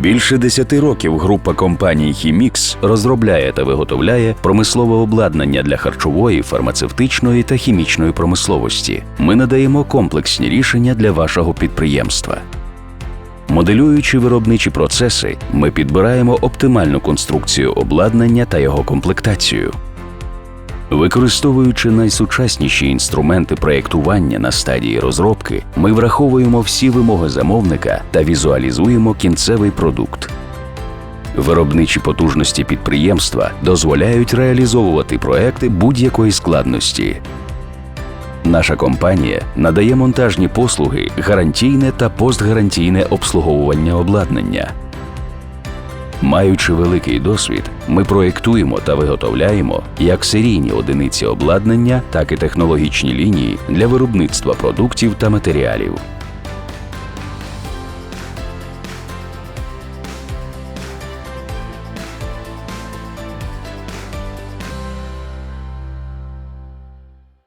Більше 10 років група компаній Хімікс розробляє та виготовляє промислове обладнання для харчової, фармацевтичної та хімічної промисловості. Ми надаємо комплексні рішення для вашого підприємства. Моделюючи виробничі процеси, ми підбираємо оптимальну конструкцію обладнання та його комплектацію. Використовуючи найсучасніші інструменти проєктування на стадії розробки, ми враховуємо всі вимоги замовника та візуалізуємо кінцевий продукт. Виробничі потужності підприємства дозволяють реалізовувати проекти будь-якої складності. Наша компанія надає монтажні послуги, гарантійне та постгарантійне обслуговування обладнання. Маючи великий досвід, ми проєктуємо та виготовляємо як серійні одиниці обладнання, так і технологічні лінії для виробництва продуктів та матеріалів.